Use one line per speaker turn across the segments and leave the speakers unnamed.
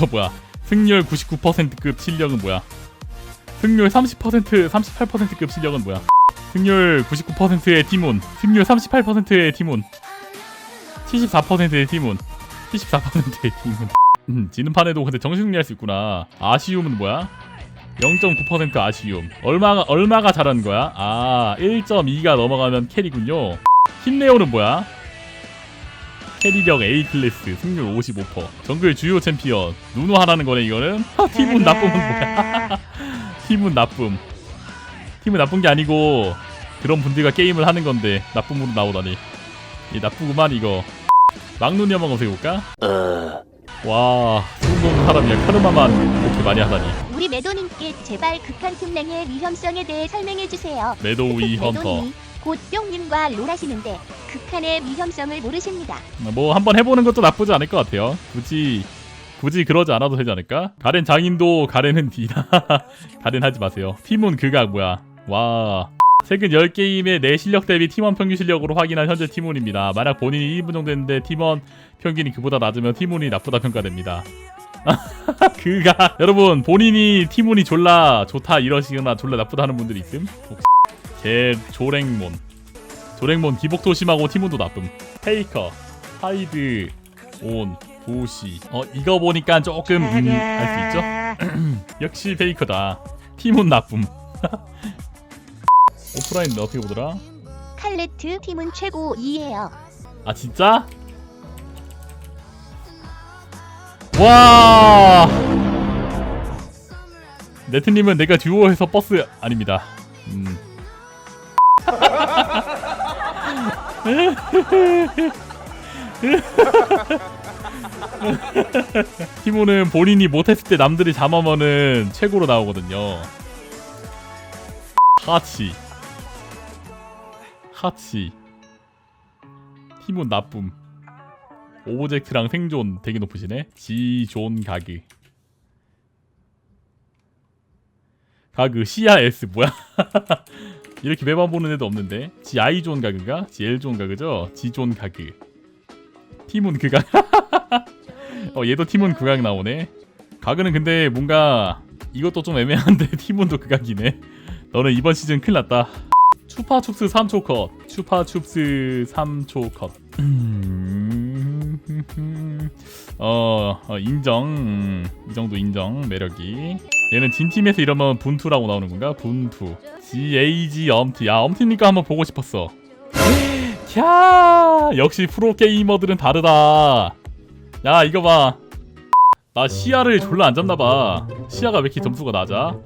이거 뭐야? 승률 99%급 실력은 뭐야? 승률 30% 38%급 실력은 뭐야? 승률 99%의 팀원 승률 38%의 팀원 74%의 팀원 74%의 팀원 음, 지는 판에도 근데 정신승리할 수 있구나. 아쉬움은 뭐야? 0.9% 아쉬움. 얼마가 얼마가 잘하는 거야? 아 1.2가 넘어가면 캐리군요. 흰레오는 뭐야 캐리력 A 클래스 승률 55% 정글 주요 챔피언. 누누 하라는 거네 이거는? 아, 팀은 나쁨은 뭐야? 팀은 나쁨. 팀은 나쁜 게 아니고 그런 분들과 게임을 하는 건데 나쁨으로 나오다니. 이 나쁘구만 이거. 막눈이 한번 검색해볼까? 와 성공 사람이야. 카르마만 그렇게 많이 하다니
우리 매도님께 제발 극한 틈랭의 위험성에 대해 설명해 주세요.
매도우이 헌터
매도님이 곧 뿅님과 롤하시는데 극한의 위험성을 모르십니다.
뭐 한번 해보는 것도 나쁘지 않을 것 같아요. 굳이 굳이 그러지 않아도 되지 않을까? 가렌 장인도 가렌은 D다. 가렌 하지 마세요. 팀은 그가 뭐야? 와. 최근 10게임의 내 실력 대비 팀원 평균 실력으로 확인한 현재 팀원입니다. 만약 본인이 1분 정도 했는데 팀원 평균이 그보다 낮으면 팀원이 나쁘다 평가됩니다. 그가 여러분 본인이 팀원이 졸라 좋다 이러시거나 졸라 나쁘다 하는 분들이 있음? 개 조랭몬 조랭몬 기복도 심하고 팀원도 나쁨 페이커 하이드 온 보시 어 이거 보니까 조금 음, 알수 있죠? 역시 페이커다 팀은 나쁨 오프라인 어떻게 보더라?
칼레트 팀은 최고 2예요.
아 진짜? 와. 네트님은 내가 듀오해서 버스 아닙니다. 음. 티모는 본인이 못했을 때 남들이 잠하면은 최고로 나오거든요. 하치. 하치. 티몬 나쁨 오브젝트랑 생존 되게 높으시네. 지존 가그 가그 시야 S 뭐야? 이렇게 매번 보는 애도 없는데. 지 아이존 가그가? 지 L존 가그죠? 지존 가그. 팀은 그각 어 얘도 팀은 그각 나오네. 가그는 근데 뭔가 이것도 좀 애매한데 팀은도 그각이네. 너는 이번 시즌 큰일 났다. 추파춥스 3초 컷. 추파춥스 3초 컷. 음, 어, 어, 인정. 음, 이 정도 인정 매력이. 얘는 진 팀에서 이러면 분투라고 나오는 건가? 분투. GAG 엄티. 야 엄티니까 한번 보고 싶었어. 캬 역시 프로 게이머들은 다르다. 야 이거 봐 나 시야를 졸라 안 잡나봐. 시야가 왜 이렇게 점수가 낮아?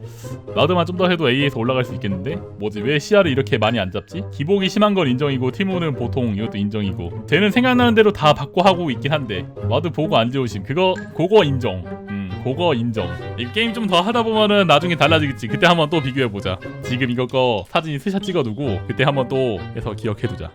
나도만 좀 더 해도 A에서 올라갈 수 있겠는데? 뭐지 왜 시야를 이렇게 많이 안 잡지? 기복이 심한 건 인정이고 티모는 보통 이것도 인정이고. 쟤는 생각나는 대로 다 받고 하고 있긴 한데. 와드 보고 안 지우심 그거 그거 인정. 음 그거 인정. 이 게임 좀 더 하다 보면은 나중에 달라지겠지. 그때 한번 또 비교해보자. 지금 이거 거 사진 스샷 찍어두고 그때 한번 또 해서 기억해두자